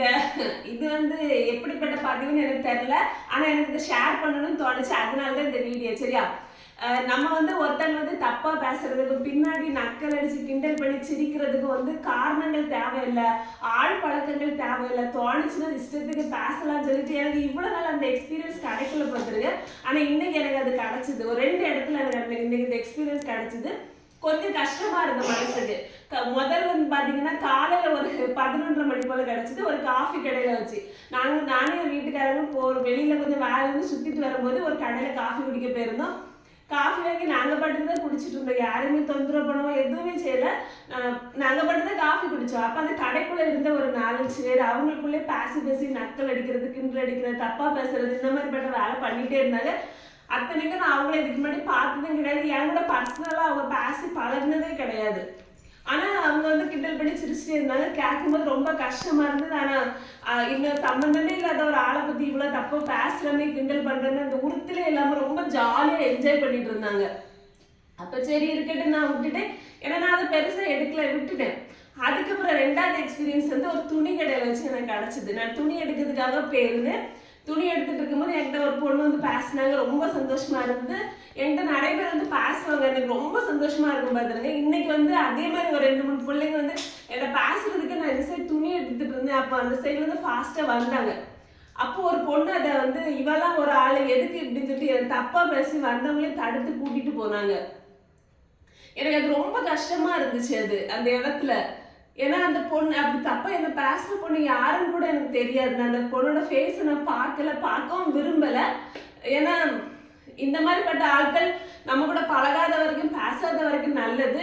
இந்த இது வந்து எப்படிப்பட்ட பதிவுன்னு எனக்கு தெரில ஆனால் எனக்கு இதை ஷேர் பண்ணணும்னு தோணுச்சு. அதனால தான் இந்த வீடியோ சரியா? நம்ம வந்து ஒருத்தங்க வந்து தப்பா பேசுறதுக்கு பின்னாடி நக்கல் அடிச்சு கிண்டல் பண்ணி சிரிக்கிறதுக்கு வந்து காரணங்கள் தேவையில்லை. ஆள் பழக்கங்கள் தேவையில்லை. தோணுச்சுன்னா இஷ்டத்துக்கு பேசலாம்னு சொல்லிட்டு எனக்கு இவ்வளவு நாள் அந்த எக்ஸ்பீரியன்ஸ் கிடைக்கல பார்த்துருக்கு ஆனா இன்னைக்கு எனக்கு அது கிடைச்சது. ஒரு ரெண்டு இடத்துல எனக்கு அந்த- இன்னைக்கு இந்த எக்ஸ்பீரியன்ஸ் கிடைச்சது கொஞ்சம் கஷ்டமா இருந்த மனசுக்கு. முதல் வந்து பாத்தீங்கன்னா காலையில ஒரு பதினொன்றரை மணி போல கிடைச்சது. ஒரு காஃபி கடையில வச்சு. நாங்க நானே வீட்டுக்காரங்க போறோம் வெளியில கொஞ்சம் வேலை இருந்து சுத்திட்டு வரும்போது ஒரு கடையில காஃபி குடிக்க போயிருந்தோம். காஃபி வாங்கி நாங்க பாட்டுக்கு தான் குடிச்சிட்டு இருந்தோம். யாருமே தொந்தரவு பண்ணவோ எதுவுமே செய்யல. நாங்கள் நாங்க தான் காஃபி குடிச்சோம். அப்ப அந்த கடைக்குள்ள இருந்த ஒரு நாலஞ்சு பேர் அவங்களுக்குள்ளே பேசி பேசி நக்கல் அடிக்கிறது கிண்டல் அடிக்கிறது தப்பா பேசுறது இந்த மாதிரிப்பட்ட வேலை பண்ணிட்டே இருந்தாங்க. அத்தனைக்கும் நான் அவங்கள இதுக்கு முன்னாடி பார்த்ததும் கிடையாது. என் கூட பர்சனலாக அவங்க பேசி பழகுனதே கிடையாது. ஆனால் அவங்க வந்து கிண்டல் பண்ணி சிரிச்சுட்டு இருந்தாங்க. கேட்கும்போது ரொம்ப கஷ்டமா இருந்தது. ஆனால் இன்னும் சம்மந்தமே இல்லாத ஒரு ஆளை பற்றி இவ்வளோ தப்பாக பேசுகிறமே கிண்டல் பண்ணுறேன்னு அந்த உருத்திலே இல்லாமல் ரொம்ப ஜாலியாக என்ஜாய் பண்ணிட்டு இருந்தாங்க. அப்போ சரி இருக்கட்டும் நான் விட்டுட்டேன். ஏன்னா நான் அதை பெருசாக எடுக்கல விட்டுட்டேன். அதுக்கப்புறம் ரெண்டாவது எக்ஸ்பீரியன்ஸ் வந்து ஒரு துணி கடையில் வச்சு எனக்கு கிடச்சிது. நான் துணி எடுக்கிறதுக்காக போயிருந்தேன். துணி எடுத்துட்டு இருக்கும்போது என்கிட்ட ஒரு பொண்ணு வந்து பேசினாங்க. ரொம்ப சந்தோஷமா இருந்தது. என்கிட்ட நிறைய பேர் வந்து பேசுவாங்க. எனக்கு ரொம்ப சந்தோஷமா இருக்கும் பாத்துருங்க இன்னைக்கு வந்து அதே மாதிரி ஒரு ரெண்டு மூணு பிள்ளைங்க வந்து என்னை பேசுறதுக்கு நான் இந்த சைடு துணி எடுத்துட்டு இருந்தேன். அப்போ அந்த சைடுல இருந்து ஃபாஸ்டா வந்தாங்க. அப்போ ஒரு பொண்ணு அதை வந்து இவெல்லாம் ஒரு ஆளு. எதுக்கு இப்படின்னு சொல்லிட்டு என்னை தப்பா பேசி வந்தவங்களே தடுத்து கூட்டிட்டு போனாங்க. எனக்கு அது ரொம்ப கஷ்டமா இருந்துச்சு அது அந்த இடத்துல. ஏன்னா அந்த பொண்ணு அப்படி தப்பா என்ன பேசுற பொண்ணு யாருன்னு கூட எனக்கு தெரியாது. நான் அந்த பொண்ணோட ஃபேஸை நான் பார்க்கல பார்க்கவும் விரும்பல. ஏன்னா இந்த மாதிரிப்பட்ட ஆட்கள் நம்ம கூட பழகாத வரைக்கும் பேசாத வரைக்கும் நல்லது.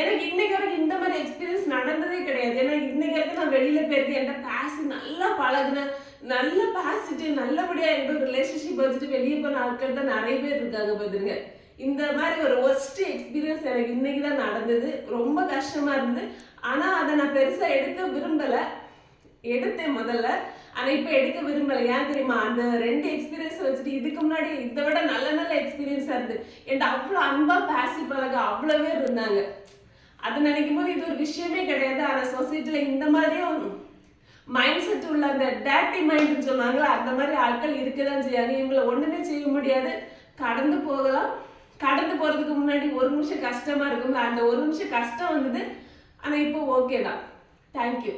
எனக்கு இன்னைக்கு வரைக்கும் இந்த மாதிரி எக்ஸ்பீரியன்ஸ் நடந்ததே கிடையாது. ஏன்னா இன்னைக்கு வரைக்கும் நான் வெளியில போயிருக்கு என்கிட்ட பேசி நல்லா பழகுன நல்லா பேசிட்டு நல்லபடியா என்னோட ரிலேஷன்ஷிப் வச்சுட்டு வெளியே போன ஆட்கள் தான் நிறைய பேர் இருக்காங்க பாத்துருங்க. இந்த மாதிரி ஒரு ஒஸ்ட் எக்ஸ்பீரியன்ஸ் எனக்கு இன்னைக்கு தான் நடந்தது. ரொம்ப கஷ்டமா இருந்தது. ஆனா அதை நான் பெருசா எடுக்க விரும்பல. எடுத்தேன் முதல்ல. ஆனா இப்ப எடுக்க விரும்பல. ஏன் தெரியுமா? அந்த ரெண்டு எக்ஸ்பீரியன்ஸ் வச்சுட்டு இதுக்கு முன்னாடி இதை விட நல்ல நல்ல எக்ஸ்பீரியன்ஸா இருந்து என்கிட்ட அவ்வளவு அன்பா பேசி பழக அவ்வளவு பேர் இருந்தாங்க. அது நினைக்கும் போது இது ஒரு விஷயமே கிடையாது. ஆனா சொசைட்டில இந்த மாதிரியும் மைண்ட் செட் உள்ள அந்த டேட்டி மைண்டுன்னு சொல்லுவாங்களா அந்த மாதிரி ஆட்கள் இருக்கதான் செய்யாங்க இவங்கள ஒண்ணுமே செய்ய முடியாது. கடந்து போகலாம். கடந்து போறதுக்கு முன்னாடி ஒரு நிமிஷம் கஷ்டமா இருக்கும் அந்த ஒரு நிமிஷம் கஷ்டம் வந்தது. ஆனா இப்போ ஓகே தான் தேங்க்யூ